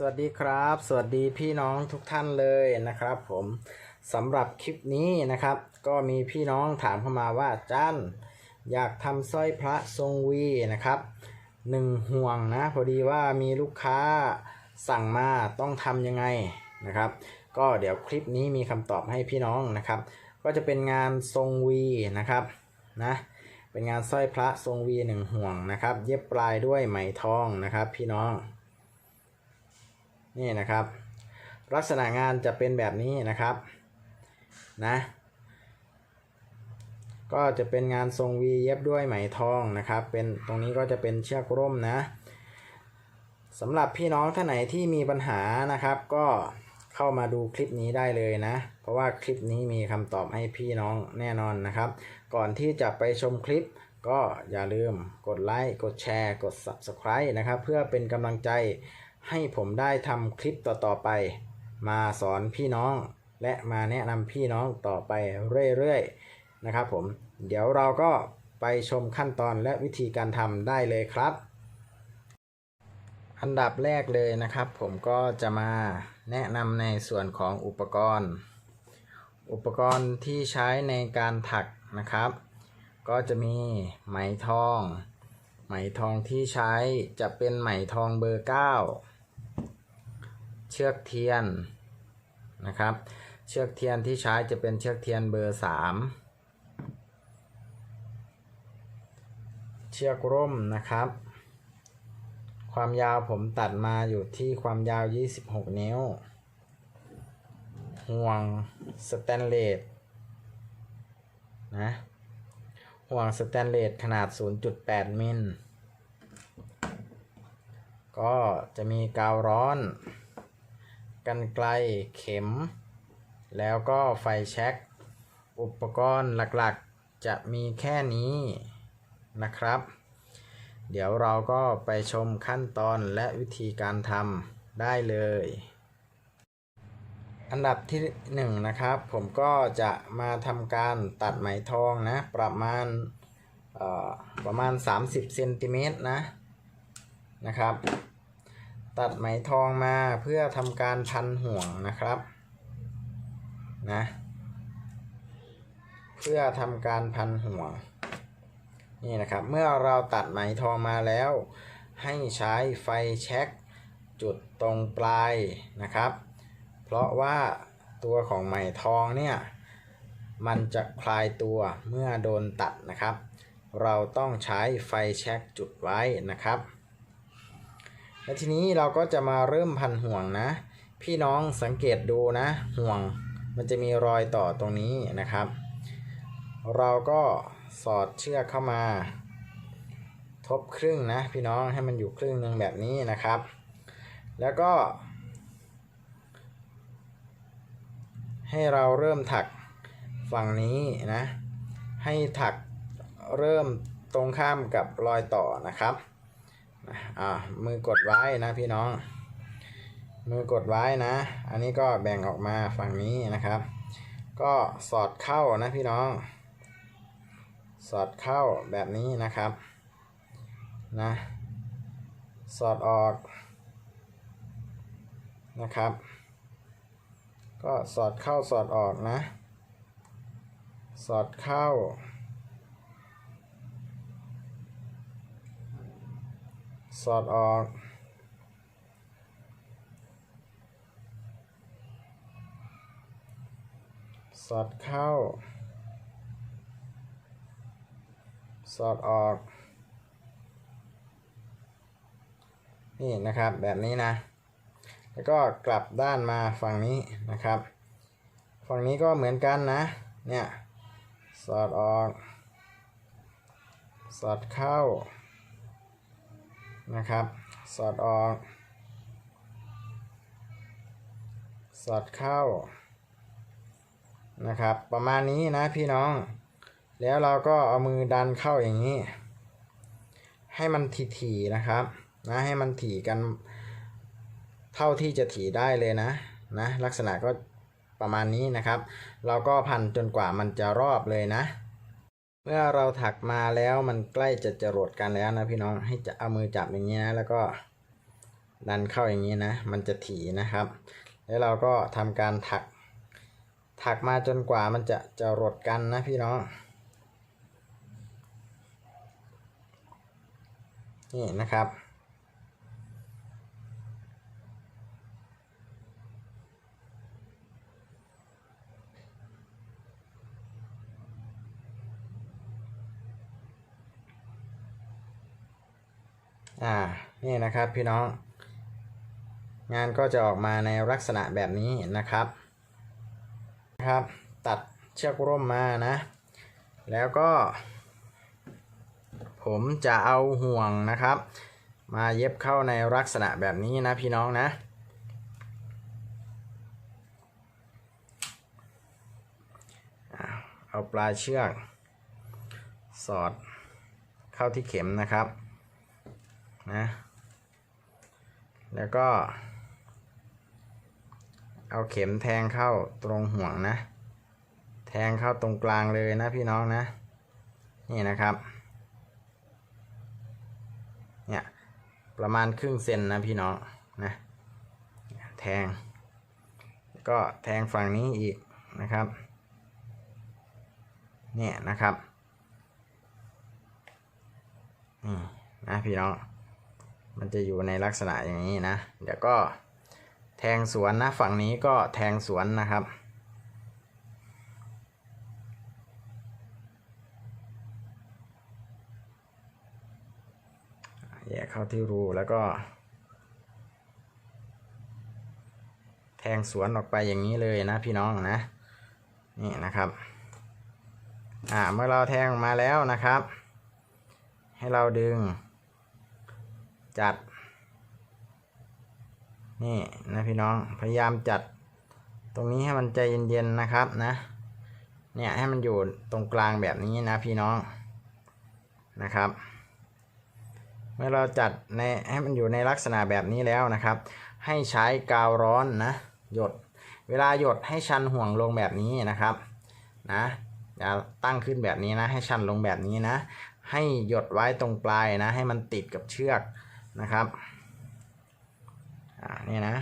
สวัสดีครับ สวัสดีพี่น้องทุกท่านเลยนะครับผมสำหรับคลิปนี้นะครับ ก็มีพี่น้องถามเข้ามาว่าจันอยากทำสร้อยพระทรงวีนะครับหนึ่งห่วงนะพอดีว่ามีลูกค้าสั่งมาต้องทำยังไงนะครับ ก็เดี๋ยวคลิปนี้มีคำตอบให้พี่น้องนะครับ ก็จะเป็นงานทรงวีนะครับนะเป็นงานสร้อยพระทรงวีหนึ่งห่วงนะครับ เย็บปลายด้วยไหมทองนะครับ พี่น้อง นี่นะครับ ลักษณะงานจะเป็นแบบนี้นะครับนะก็จะเป็นงานทรงวีเย็บด้วยไหมทองนะครับ เป็นตรงนี้ก็จะเป็นเชือกร่มนะสำหรับพี่น้องท่านไหนที่มีปัญหานะครับ ก็เข้ามาดูคลิปนี้ได้เลยนะ เพราะว่าคลิปนี้มีคำตอบให้พี่น้องแน่นอนนะครับ ก่อนที่จะไปชมคลิปก็อย่าลืมกดไลค์กดแชร์ กด Subscribe นะครับ เพื่อเป็นกำลังใจ ให้ผมได้ทำคลิปต่อๆไป มาสอนพี่น้อง และมาแนะนำพี่น้องต่อไปเรื่อยๆนะครับผมเดี๋ยวเราก็ไปชมขั้นตอนและวิธีการทำได้เลยครับ อันดับแรกเลยนะครับ ผมก็จะมาแนะนำในส่วนของอุปกรณ์ อุปกรณ์ที่ใช้ในการถักนะครับ ก็จะมีไหมทอง ไหมทองที่ใช้จะเป็นไหมทองเบอร์ 9 ชือกเทียนนะครับ เชือกเทียนที่ใช้จะเป็นเชือกเทียนเบอร์ 3 เชือกร่มนะครับ ความยาวผมตัดมาอยู่ที่ความยาว 26 นิ้ว ห่วงสแตนเลสนะห่วงสแตนเลสขนาด 0.8 มิล ก็จะมีกาวร้อน กันไกลเข็ม แล้วก็ไฟแช็กอุปกรณ์หลักๆจะมีแค่นี้นะครับ เดี๋ยวเราก็ไปชมขั้นตอนและวิธีการทำได้เลย อันดับที่หนึ่งนะครับ ผมก็จะมาทำการตัดไหมทองนะ ประมาณประมาณ 30เซนติเมตรนะนะครับ ตัดไหมทองมาเพื่อทำการพันห่วงนะครับนะเพื่อทำการพันห่วงนี่นะครับเมื่อเราตัดไหมทองมาแล้ว ให้ใช้ไฟแช็กจุดตรงปลายนะครับ เพราะว่าตัวของไหมทองเนี่ยมันจะคลายตัวเมื่อโดนตัดนะครับ เราต้องใช้ไฟแช็กจุดไว้นะครับ และทีนี้เราก็จะมาเริ่มพันห่วงนะ พี่น้องสังเกตดูนะ ห่วงมันจะมีรอยต่อตรงนี้นะครับ เราก็สอดเชือกเข้ามา ทบครึ่งนะพี่น้องให้มันอยู่ครึ่งหนึ่งแบบนี้นะครับ แล้วก็ ให้เราเริ่มถักฝั่งนี้นะ ให้ถักเริ่มตรงข้ามกับรอยต่อนะครับ อ่ามือกดไว้นะพี่น้อง มือกดไว้นะ อันนี้ก็แบ่งออกมาฝั่งนี้นะครับ ก็สอดเข้านะพี่น้อง สอดเข้าแบบนี้นะครับนะสอดออกนะครับ ก็สอดเข้าสอดออกนะ สอดเข้า สอดออก สอดเข้า สอดออก นี่นะครับแบบนี้นะ แล้วก็กลับด้านมาฝั่งนี้นะครับ ฝั่งนี้ก็เหมือนกันนะ เนี่ย สอดออก สอดเข้า นะครับ สอดออก สอดเข้านะครับ ประมาณนี้นะพี่น้อง แล้วเราก็เอามือดันเข้าอย่างนี้ ให้มันถี่ๆนะครับนะให้มันถี่กันเท่าที่จะถี่ได้เลยนะนะลักษณะก็ประมาณนี้นะครับ เราก็พันจนกว่ามันจะรอบเลยนะ เมื่อเราถักมาแล้วมันใกล้จะจรดกันแล้วนะพี่น้องให้จะเอามือจับอย่างนี้นะแล้วก็ดันเข้าอย่างนี้นะ มันจะถี่นะครับ แล้วเราก็ทำการถัก ถักมาจนกว่ามันจะจะรดกันนะพี่น้องนี่นะครับ อ่า นี่นะครับพี่น้อง งานก็จะออกมาในลักษณะแบบนี้นะครับนะครับ ตัดเชือกร่มมานะ แล้วก็ ผมจะเอาห่วงนะครับ มาเย็บเข้าในลักษณะแบบนี้นะพี่น้องนะเอาปลายเชือก สอดเข้าที่เข็มนะครับ นะ แล้วก็ เอาเข็มแทงเข้าตรงห่วงนะ แทงเข้าตรงกลางเลยนะพี่น้องนะ นี่นะครับ เนี่ย ประมาณครึ่งเซนนะพี่น้องนะ แทง ก็แทงฝั่งนี้อีกนะครับ เนี่ยนะครับนี่นะพี่น้อง มันจะอยู่ในลักษณะอย่างนี้นะ เดี๋ยวก็แทงสวนนะฝั่งนี้ก็แทงสวนนะครับ แยกเข้าที่รูแล้วก็ แทงสวนออกไปอย่างนี้เลยนะพี่น้องนะ นี่นะครับ อ่าเมื่อเราแทงออกมาแล้วนะครับ ให้เราดึง จัด นี่นะพี่น้องพยายามจัด ตรงนี้ให้มันใจเย็นๆนะครับนะ เนี่ยให้มันอยู่ตรงกลางแบบนี้นะพี่น้องนะครับ เมื่อเราจัดในให้มันอยู่ในลักษณะแบบนี้แล้วนะครับ ให้ใช้กาวร้อนนะหยดเวลาหยดให้ชันห่วงลงแบบนี้นะครับนะอย่าตั้งขึ้นแบบนี้นะ ให้ชันลงแบบนี้นะ ให้หยดไว้ตรงปลายนะ ให้มันติดกับเชือก นะครับอ่านี่นะ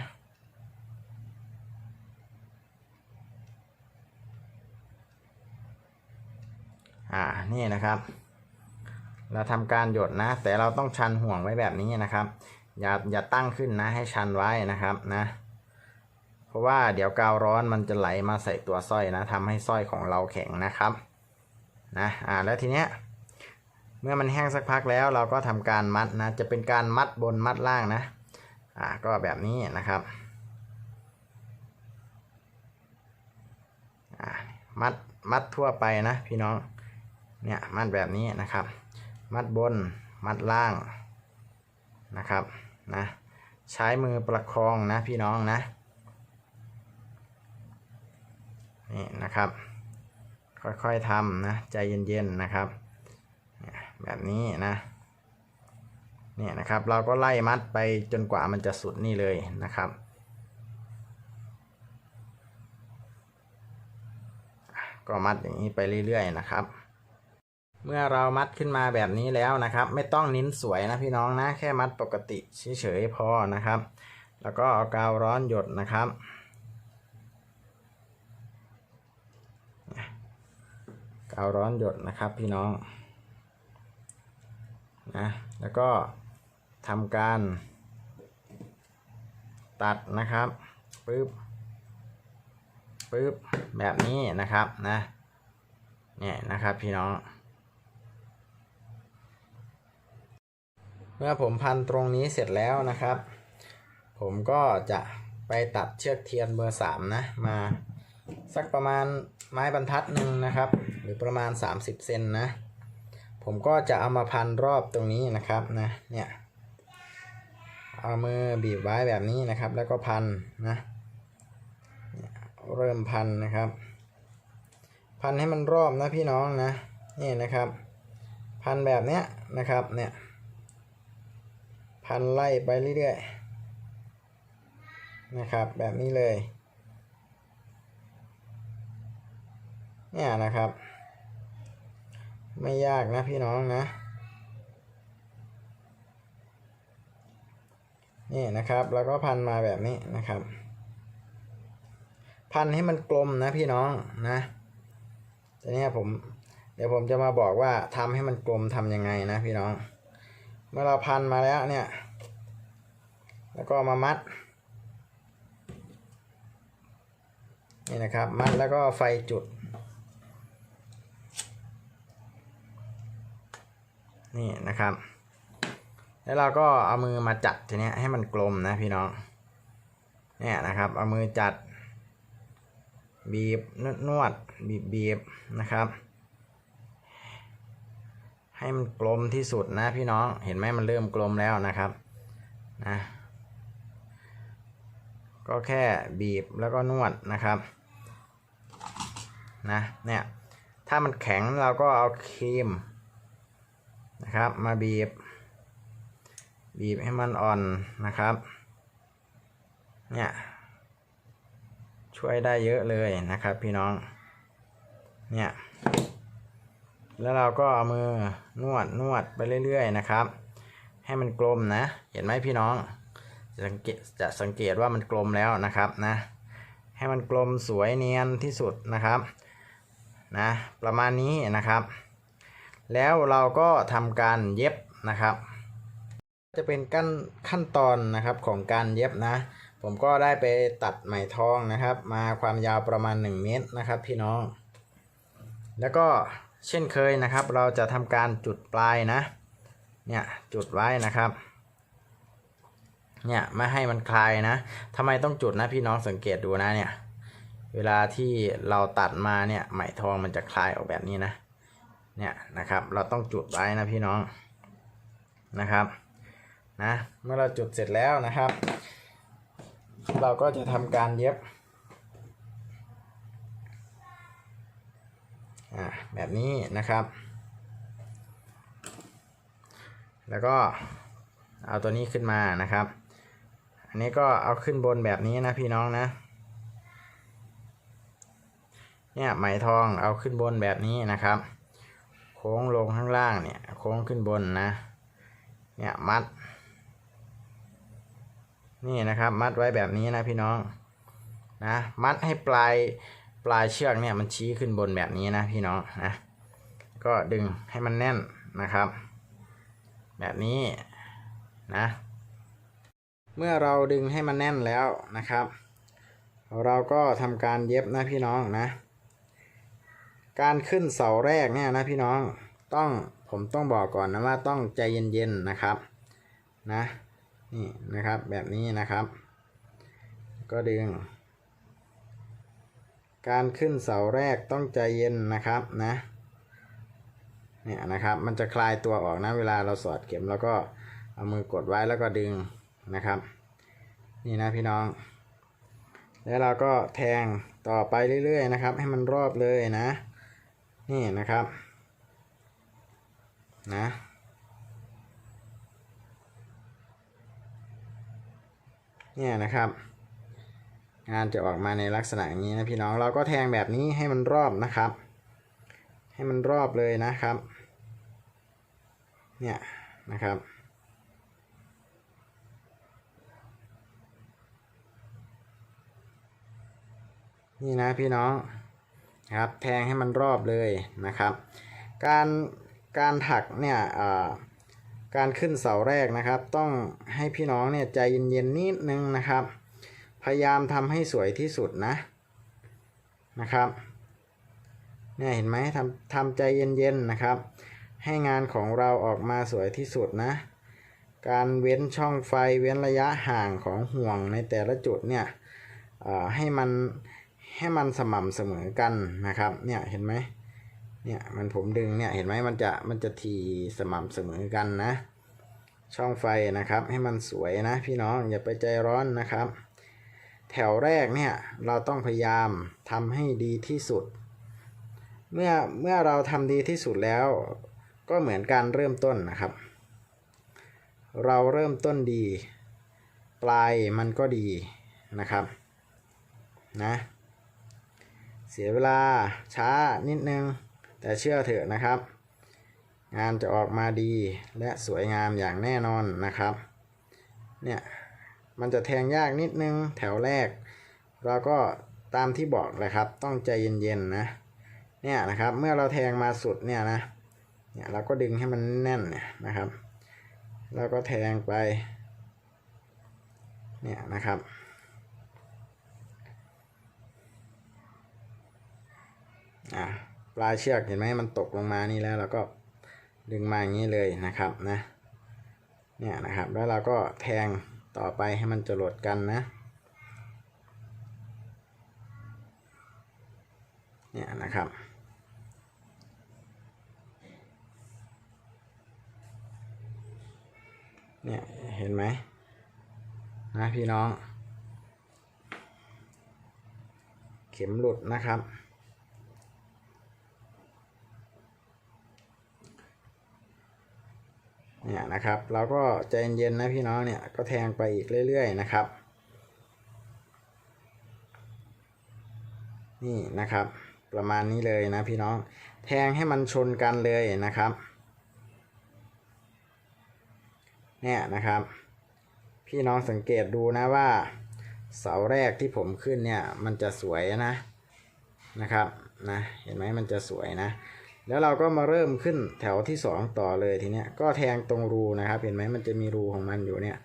อ่านี่นะครับ เราทำการหยดนะ แต่เราต้องชันห่วงไว้แบบนี้นะครับ อย่าอย่าตั้งขึ้นนะให้ชันไว้นะครับนะเพราะว่าเดี๋ยวกาวร้อนมันจะไหลมาใส่ตัวสร้อยนะทำให้สร้อยของเราแข็งนะครับนะอ่าแล้วทีเนี้ย เมื่อมันแห้งสักพักแล้วเราก็ทำการมัดนะ จะเป็นการมัดบนมัดล่างนะ อ่าก็แบบนี้นะครับอ่ามัดมัดทั่วไปนะพี่น้อง เนี่ยมัดแบบนี้นะครับ มัดบนมัดล่างนะครับนะใช้มือประคองนะพี่น้องนะนี่นะครับ ค่อยๆทำนะใจเย็นๆนะครับ แบบนี้นะเนี่ยนะครับเราก็ไล่มัดไปจนกว่ามันจะสุดนี่เลยนะครับ ก็มัดอย่างนี้ไปเรื่อยๆนะครับ เมื่อเรามัดขึ้นมาแบบนี้แล้วนะครับ ไม่ต้องนิ้นสวยนะพี่น้องนะแค่มัดปกติเฉยๆพอนะครับ แล้วก็เอากาวร้อนหยดนะครับกาวร้อนหยดนะครับพี่น้อง นะแล้วก็ทำการ ตัดนะครับปึ๊บปึ๊บแบบนี้นะครับนะเนี่ยนะครับพี่น้อง เมื่อผมพันตรงนี้เสร็จแล้วนะครับ ผมก็จะไปตัดเชือกเทียนเบอร์สามนะมาสักประมาณไม้บรรทัดหนึ่งนะครับ หรือประมาณ 30 เซนนะ ผมก็จะเอามาพันรอบตรงนี้นะครับนะเนี่ยเอามือบีบไว้แบบนี้นะครับ แล้วก็พันนะเริ่มพันนะครับ พันให้มันรอบนะพี่น้องนะนี่นะครับ พันแบบเนี้ยนะครับเนี่ยพันไล่ไปเรื่อยๆนะครับแบบนี้เลยเนี่ยนะครับ ไม่ยากนะพี่น้องนะนี่นะครับแล้วก็พันมาแบบนี้นะครับ พันให้มันกลมนะพี่น้องนะทีเนี้ยผมเดี๋ยวผมจะมาบอกว่าทำให้มันกลมทำยังไงนะพี่น้อง เมื่อเราพันมาแล้วเนี่ย แล้วก็มามัดนี่นะครับ มัดแล้วก็ไฟจุด นี่นะครับ แล้วเราก็เอามือมาจัดทีนี้ให้มันกลมนะพี่น้องเนี่ยนะครับ เอามือจัด บีบนวดนวดบีบบีบนะครับ ให้มันกลมที่สุดนะพี่น้องเห็นไหมมันเริ่มกลมแล้วนะครับนะก็แค่บีบแล้วก็นวดนะครับนะเนี่ยถ้ามันแข็งเราก็เอาครีม นะครับ มาบีบ บีบให้มันอ่อนนะครับ เนี่ย ช่วยได้เยอะเลยนะครับพี่น้อง เนี่ย แล้วเราก็เอามือนวดนวดไปเรื่อยๆนะครับ ให้มันกลมนะ เห็นไหมพี่น้อง จะสังเกตจะสังเกตว่ามันกลมแล้วนะครับนะ ให้มันกลมสวยเนียนที่สุดนะครับ นะ ประมาณนี้นะครับ แล้วเราก็ทำการเย็บนะครับ จะเป็นขั้นขั้นตอนนะครับของการเย็บนะ ผมก็ได้ไปตัดไหมทองนะครับ มาความยาวประมาณ 1 เมตรนะครับ พี่น้อง แล้วก็เช่นเคยนะครับ เราจะทำการจุดปลายนะ เนี่ยจุดไว้นะครับเนี่ยไม่ให้มันคลายนะทำไมต้องจุดนะพี่น้องสังเกตดูนะเนี่ย เวลาที่เราตัดมาเนี่ยไหมทองมันจะคลายออกแบบนี้นะ เนี่ยนะครับ เราต้องจุดไว้นะพี่น้องนะครับนะเมื่อเราจุดเสร็จแล้วนะครับ เราก็จะทำการเย็บแบบนี้นะครับ แล้วก็เอาตัวนี้ขึ้นมานะครับ อันนี้ก็เอาขึ้นบนแบบนี้นะพี่น้องนะเนี่ยไหมทองเอาขึ้นบนแบบนี้นะครับ ค้งลงข้างล่างเนี่ย โค้งขึ้นบนนะ เนี่ยมัด นี่นะครับ มัดไว้แบบนี้นะพี่น้องนะมัดให้ปลายปลายเชือกเนี่ยมันชี้ขึ้นบนแบบนี้นะพี่น้องนะก็ดึงให้มันแน่นนะครับ แบบนี้นะ เมื่อเราดึงให้มันแน่นแล้วนะครับ เราก็ทำการเย็บนะพี่น้องนะ การขึ้นเสาแรกเนี่ยนะพี่น้องต้องผมต้องบอกก่อนนะว่าต้องใจเย็นๆนะครับนะนี่นะครับแบบนี้นะครับ ก็ดึง การขึ้นเสาแรกต้องใจเย็นนะครับนะเนี่ยนะครับมันจะคลายตัวออกนะเวลาเราสอดเข็มแล้วก็เอามือกดไว้แล้วก็ดึงนะครับ นี่นะพี่น้อง แล้วเราก็แทงต่อไปเรื่อยๆนะครับ ให้มันรอบเลยนะ นี่นะครับนะเนี่ยนะครับ งานจะออกมาในลักษณะอย่างนี้นะพี่น้องเราก็แทงแบบนี้ให้มันรอบนะครับ ให้มันรอบเลยนะครับ เนี่ยนะครับนี่นะพี่น้อง ครับแทงให้มันรอบเลยนะครับ การการถักเนี่ยการขึ้นเสาแรกนะครับ ต้องให้พี่น้องเนี่ยใจเย็นๆนิดนึงนะครับ พยายามทำให้สวยที่สุดนะนะครับเนี่ยเห็นไหมทำทำใจเย็นๆนะครับ ให้งานของเราออกมาสวยที่สุดนะ การเว้นช่องไฟเว้นระยะห่างของห่วงในแต่ละจุดเนี่ยให้มัน ให้มันสม่ำเสมอกันนะครับ เนี่ยเห็นไหมเนี่ยมันผมดึงเนี่ยเห็นไหมมันจะมันจะทีสม่ำเสมอกันนะ ช่องไฟนะครับ ให้มันสวยนะพี่น้องอย่าไปใจร้อนนะครับ แถวแรกเนี่ยเราต้องพยายามทำให้ดีที่สุด เมื่อเมื่อเราทำดีที่สุดแล้ว ก็เหมือนการเริ่มต้นนะครับ เราเริ่มต้นดี ปลายมันก็ดีนะครับ นะ เสียเวลาช้านิดนึง แต่เชื่อเถอะนะครับ งานจะออกมาดีและสวยงามอย่างแน่นอนนะครับ เนี่ยมันจะแทงยากนิดนึงแถวแรก เราก็ตามที่บอกเลยครับ ต้องใจเย็นๆนะเนี่ยนะครับเมื่อเราแทงมาสุดเนี่ยนะเนี่ยเราก็ดึงให้มันแน่นเนี่ยนะครับ แล้วก็แทงไปเนี่ยนะครับ อะปลายเชือกเห็นไหมมันตกลงมานี่แล้วเราก็ดึงมาอย่างนี้เลยนะครับนะเนี่ยนะครับแล้วเราก็แทงต่อไปให้มันจรดกันนะเนี่ยนะครับเนี่ยเห็นไหมนะพี่น้อง เข็มหลุดนะครับ เนี่ยนะครับเราก็ใจเย็นๆนะพี่น้องเนี่ยก็แทงไปอีกเรื่อย ๆ นะครับ นี่นะครับ ประมาณนี้เลยนะพี่น้องแทงให้มันชนกันเลยนะครับเนี่ยนะครับ พี่น้องสังเกตดูนะว่า เสาแรกที่ผมขึ้นเนี่ยมันจะสวยนะนะครับนะเห็นไหมมันจะสวยนะ แล้วเราก็มาเริ่มขึ้นแถวที่สองต่อเลยทีเนี้ยก็แทงตรงรูนะครับ เห็นไหมมันจะมีรูของมันอยู่เนี่ย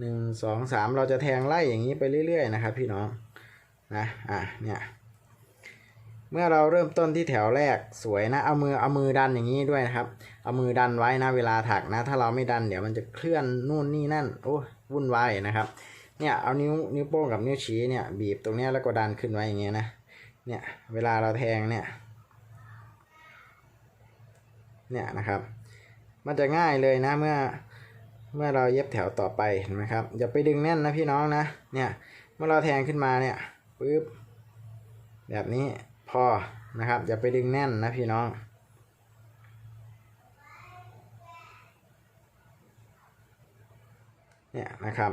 หนึ่งสองสามเราจะแทงไล่อย่างนี้ไปเรื่อยๆ นะครับ พี่น้องนะอะเนี่ยเมื่อเราเริ่มต้นที่แถวแรกสวยนะเอามือเอามือดันอย่างนี้ด้วยนะครับ เอามือดันไว้นะเวลาถักนะ ถ้าเราไม่ดันเดี๋ยวมันจะเคลื่อนนู่นนี่นั่นโอ้วุ่นวายนะครับเนี่ยเอานิ้วนิ้วโป้งกับนิ้วชี้เนี่ยบีบตรงเนี้ยแล้วก็ดันขึ้นไว้อย่างเงี้ยนะเนี่ยเวลาเราแทงเนี่ย เนี่ยนะครับ มันจะง่ายเลยนะเมื่อเมื่อเราเย็บแถวต่อไปเห็นไหมครับอย่าไปดึงแน่นนะพี่น้องนะเนี่ยเมื่อเราแทงขึ้นมาเนี่ยปึ๊บแบบนี้พอนะครับ อย่าไปดึงแน่นนะพี่น้องเนี่ยนะครับ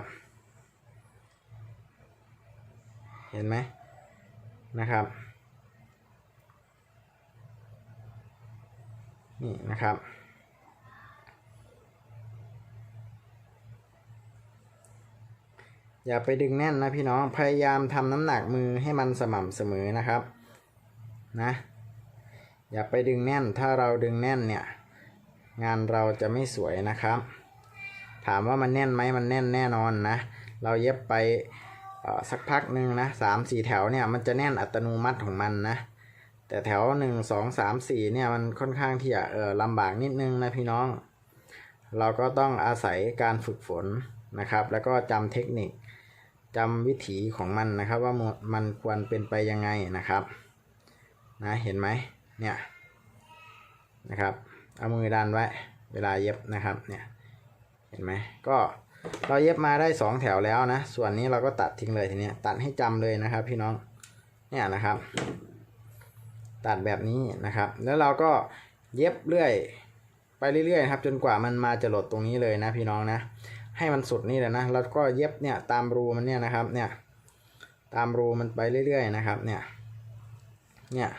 เห็นไหมนะครับ นี่นะครับ อย่าไปดึงแน่นนะพี่น้องพยายามทำน้ำหนักมือให้มันสม่ำเสมอนะครับนะอย่าไปดึงแน่นถ้าเราดึงแน่นเนี่ย งานเราจะไม่สวยนะครับ ถามว่ามันแน่นไหมมันแน่นแน่นอนนะ เราเย็บไปสักพักหนึ่งนะสามสี่แถวเนี่ยมันจะแน่นอัตโนมัติของมันนะ แต่แถวหนึ่งสองสามสี่เนี่ยมันค่อนข้างที่จะเออลำบากนิดนึงนะพี่น้อง เราก็ต้องอาศัยการฝึกฝนนะครับ แล้วก็จำเทคนิคจำวิถีของมันนะครับว่ามันควรเป็นไปยังไงนะครับนะเห็นไหมเนี่ยนะครับเอามือดันไว้เวลาเย็บนะครับเนี่ยเห็นไหมก็เราเย็บมาได้สองแถวแล้วนะ ส่วนนี้เราก็ตัดทิ้งเลยทีเนี้ยตัดให้จำเลยนะครับ พี่น้องเนี่ยนะครับ ตัดแบบนี้นะครับ แล้วเราก็เย็บเรื่อยไปเรื่อยๆครับจนกว่ามันมาจะหลดตรงนี้เลยนะพี่น้องนะ ให้มันสุดนี่เลยนะแล้วก็เย็บเนี่ยตามรูมันเนี่ยนะครับเนี่ยตามรูมันไปเรื่อยๆนะครับเนี่ยเนี่ย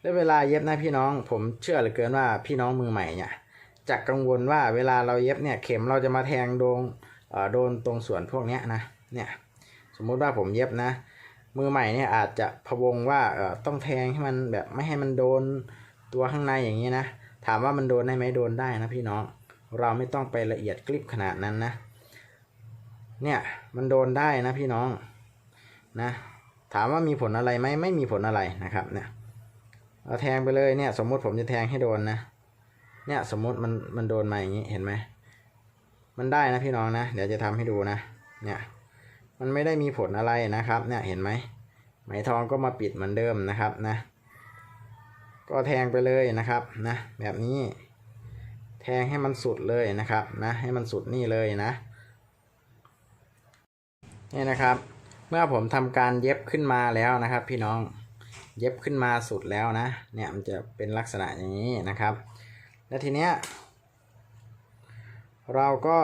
แล้วเวลาเย็บนะพี่น้อง ผมเชื่อเหลือเกินว่าพี่น้องมือใหม่เนี่ยจะกังวลว่าเวลาเราเย็บเนี่ยเข็มเราจะมาแทงโดนเอ่อโดนตรงส่วนพวกนี้นะเนี่ยสมมุติว่าผมเย็บนะ มือใหม่เนี่ยอาจจะพะวงว่าเออต้องแทงให้มันแบบไม่ให้มันโดนตัวข้างในอย่างนี้นะ ถามว่ามันโดนได้ไหมโดนได้นะพี่น้อง เราไม่ต้องไปละเอียดกลิบขนาดนั้นนะ เนี่ยมันโดนได้นะพี่น้องนะ ถามว่ามีผลอะไรไหมไม่มีผลอะไรนะครับเนี่ยเราแทงไปเลยเนี่ย สมมุติผมจะแทงให้โดนนะเนี่ยสมมุติมันมันโดนมาอย่างนี้เห็นไหมมันได้นะพี่น้องนะ เดี๋ยวจะทำให้ดูนะ เนี่ย มันไม่ได้มีผลอะไรนะครับเนี่ยเห็นไหมไหมทองก็มาปิดเหมือนเดิมนะครับนะ ก็แทงไปเลยนะครับนะแบบนี้แทงให้มันสุดเลยนะครับนะให้มันสุดนี่เลยนะนี่นะครับ เมื่อผมทำการเย็บขึ้นมาแล้วนะครับ พี่น้องเย็บขึ้นมาสุดแล้วนะ เนี่ยมันจะเป็นลักษณะอย่างนี้นะครับ แล้วทีเนี้ยเราก็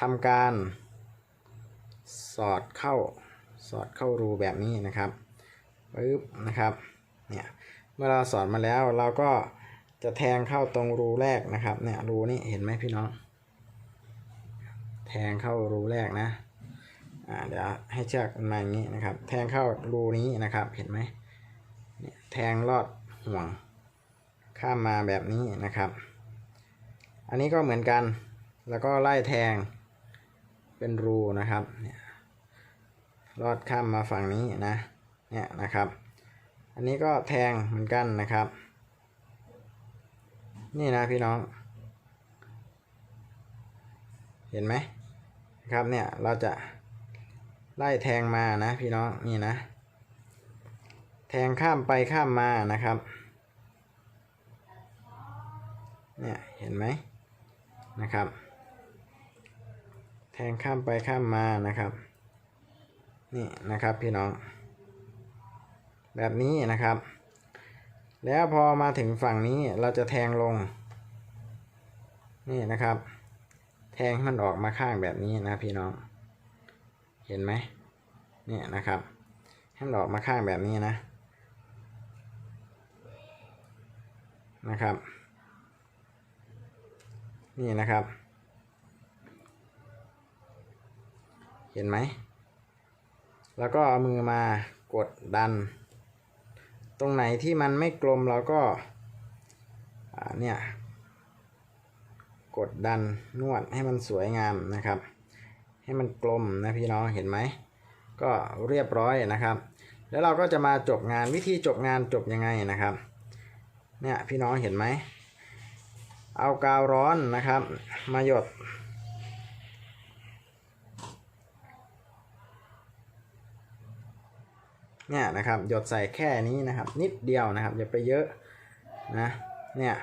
ทำการ สอดเข้าสอดเข้ารูแบบนี้นะครับปึ๊บนะครับเนี่ยเมื่อเราสอดมาแล้วเราก็จะแทงเข้าตรงรูแรกนะครับเนี่ยรูนี้เห็นไหมพี่น้อง แทงเข้ารูแรกนะอ่าเดี๋ยวให้เชือกมันมาอย่างนี้นะครับ แทงเข้ารูนี้นะครับเห็นไหมเนี่ยแทงลอดห่วง ข้ามมาแบบนี้นะครับ อันนี้ก็เหมือนกันแล้วก็ไล่แทงเป็นรูนะครับเนี่ย ลอดข้ามมาฝั่งนี้นะเนี่ยนะครับ อันนี้ก็แทงเหมือนกันนะครับ นี่นะพี่น้อง เห็นไหมครับเนี่ยเราจะไล่แทงมานะพี่น้องนี่นะ แทงข้ามไปข้ามมานะครับเนี่ยเห็นไหมนะครับ แทงข้ามไปข้ามมานะครับ นี่นะครับพี่น้อง แบบนี้นะครับ แล้วพอมาถึงฝั่งนี้เราจะแทงลง นี่นะครับ แทงให้มันออกมาข้างแบบนี้นะพี่น้อง เห็นไหมนี่นะครับ ให้มันออกมาข้างแบบนี้นะ นะครับ นี่นะครับ เห็นไหม แล้วก็เอามือมากดดัน ตรงไหนที่มันไม่กลมเราก็เนี่ยกดดันนวดให้มันสวยงามนะครับ ให้มันกลมนะพี่น้องเห็นไหมก็เรียบร้อยนะครับ แล้วเราก็จะมาจบงานวิธีจบงานจบยังไงนะครับเนี่ยพี่น้องเห็นไหมเอากาวร้อนนะครับ มาหยด เนี่ยนะครับหยดใส่แค่นี้นะครับ นิดเดียวนะครับอย่าไปเยอะนะเนี่ย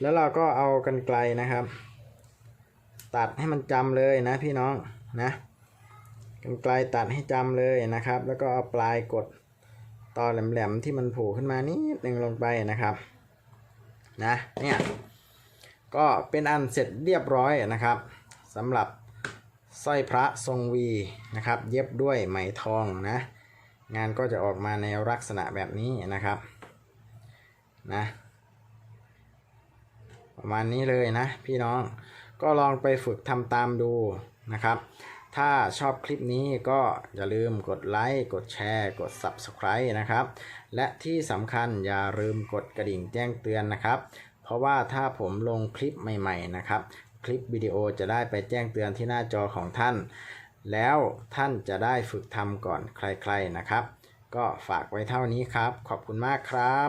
แล้วเราก็เอากันไกลนะครับ ตัดให้มันจำเลยนะพี่น้องนะกันไกลตัดให้จำเลยนะครับ แล้วก็เอาปลายกดตอแหลมๆที่มันผล่ขึ้นมานิดหนึ่งลงไปนะครับนะเนี่ยก็เป็นอันเสร็จเรียบร้อยนะครับสำหรับสร้อยพระทรงวีนะครับ เย็บด้วยไหมทองนะ งานก็จะออกมาในลักษณะแบบนี้นะครับนะประมาณนี้เลยนะพี่น้องก็ลองไปฝึกทำตามดูนะครับ ถ้าชอบคลิปนี้ก็อย่าลืมกดไลค์ กดแชร์ กด Subscribe นะครับ และที่สำคัญอย่าลืมกดกระดิ่งแจ้งเตือนนะครับ เพราะว่าถ้าผมลงคลิปใหม่ ๆ นะครับ คลิปวิดีโอจะได้ไปแจ้งเตือนที่หน้าจอของท่าน แล้วท่านจะได้ฝึกทำก่อนใครๆนะครับ ก็ฝากไว้เท่านี้ครับ ขอบคุณมากครับ